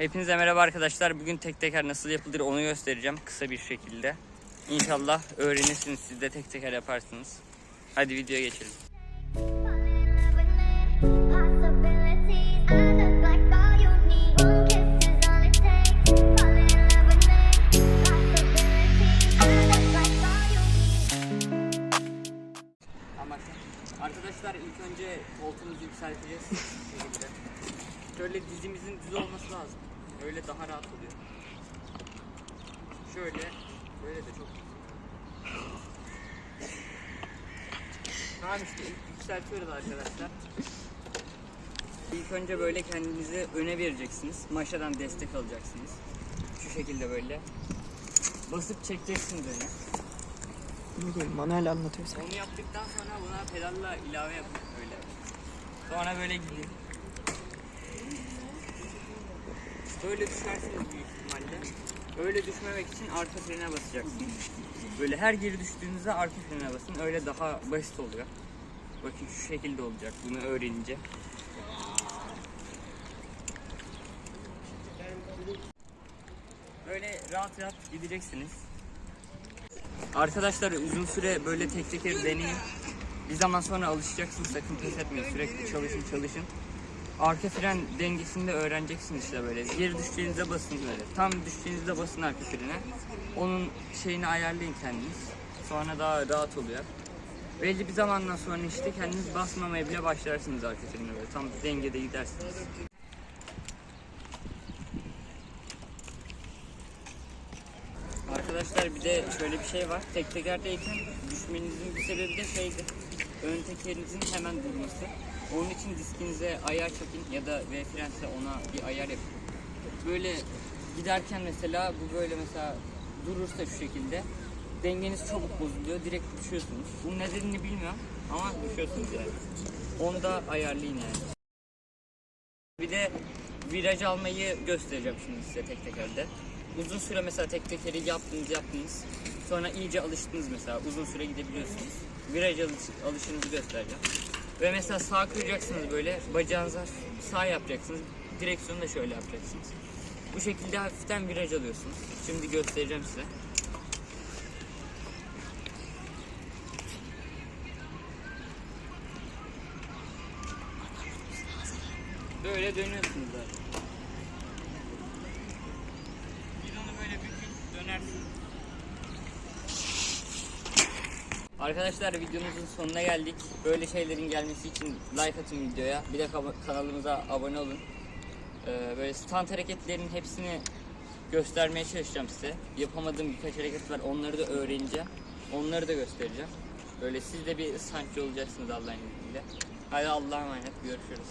Hepinize merhaba arkadaşlar. Bugün tek teker nasıl yapılır onu göstereceğim kısa bir şekilde. İnşallah öğrenirsiniz siz de tek teker yaparsınız. Hadi videoya geçelim. Arkadaşlar ilk önce koltuğumuzu yükselteceğiz. Şöyle dizimizin düz olması lazım. Öyle daha rahat oluyor. Şöyle, böyle de çok Tamam işte yükseltiyoruz arkadaşlar. İlk önce böyle kendinizi öne vereceksiniz. Maşadan destek alacaksınız. Şu şekilde böyle. Basıp çekeceksiniz öne. Ne diyeyim manuel anlatıyorsan. Onu yaptıktan sonra buna pedalla ilave yapın böyle. Sonra böyle gidin. Böyle düşersiniz büyük ihtimalle. Öyle düşmemek için arka frene basacaksınız. Böyle her geri düştüğünüzde arka frene basın. Öyle daha basit oluyor. Bakın şu şekilde olacak bunu öğrenince. Böyle rahat rahat gideceksiniz. Arkadaşlar uzun süre böyle tek teker deneyin. Bir zaman sonra alışacaksınız. Sakın pes etmeyin. Sürekli çalışın çalışın. Arka fren dengesini de öğreneceksiniz işte böyle. Geri düştüğünüzde basın böyle. Tam düştüğünüzde basın arka frene. Onun şeyini ayarlayın kendiniz. Sonra daha rahat oluyor. Belli bir zamandan sonra işte kendiniz basmamaya bile başlarsınız arka frene böyle. Tam dengede gidersiniz. Arkadaşlar bir de şöyle bir şey var. Tek tekerdeyken düşmenizin bir sebebi de şeydi. Ön tekerinizin hemen durması. Onun için diskinize ayar çekin ya da V frense ona bir ayar yapın. Böyle giderken mesela bu böyle mesela durursa şu şekilde dengeniz çabuk bozuluyor. Direkt düşüyorsunuz. Bunun nedenini bilmiyorum ama düşüyorsunuz yani. Onu da ayarlayın yani. Bir de viraj almayı göstereceğim şimdi size tek tekerde. Uzun süre mesela tek tekeri yaptınız yaptınız. Sonra iyice alıştınız mesela uzun süre gidebiliyorsunuz. Viraj alış, alışınızı göstereceğim. Ve mesela sağ kıracaksınız böyle bacağınıza sağ yapacaksınız. Direksiyonu da şöyle yapacaksınız. Bu şekilde hafiften viraj alıyorsunuz. Şimdi göstereceğim size. Böyle dönüyorsunuz zaten. Bidonu böyle bükün dönersin. Arkadaşlar videomuzun sonuna geldik. Böyle şeylerin gelmesi için like atın videoya. Bir de kanalımıza abone olun. Ee, böyle stand hareketlerinin hepsini göstermeye çalışacağım size. Yapamadığım birkaç hareket var. Onları da öğreneceğim. Onları da göstereceğim. Böyle siz de bir sanatçı olacaksınız Allah'ın izniyle. Hadi Allah'a emanet. Görüşürüz.